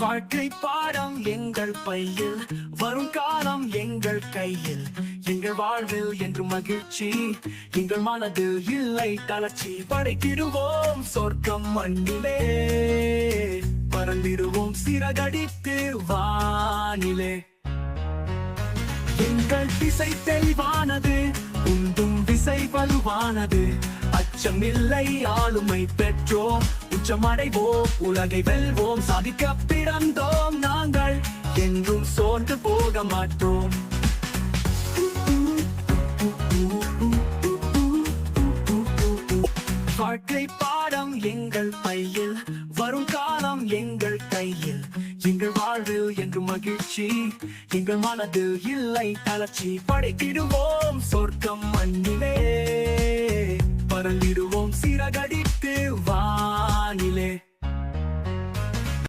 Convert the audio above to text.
வாழ்க்கை பாடம் எங்கள் பையில் வரும் காலம் எங்கள் கையில். எங்கள் வாழ்வில் என்று மகிழ்ச்சி எங்கள் மனதில் இல்லை தளர்ச்சி. படைத்திடுவோம் சொர்க்கம் மண்ணிலே பறந்திடுவோம் சிறகடித்து வானிலே. எங்கள் திசை தெளிவானது உந்தும் திசை வலுவானது. அச்சமில்லை ஆளுமை பெற்றோம். உச்சமடைவோம் உலகை வெல்வோம் சாதிக்க பிறந்தோம் நாங்கள். என்றும் சோர்ந்து போக மாட்டோம். வாழ்க்கை பாடம் எங்கள் பையில் வரும் காலம் எங்கள் கையில். எங்கள் வாழ்வில் என்று மகிழ்ச்சி எங்கள் மனது இல்லை தளர்ச்சி படைத்திடுவோம். சொர்க்கம் மண்ணிலே பரலிடுவோம்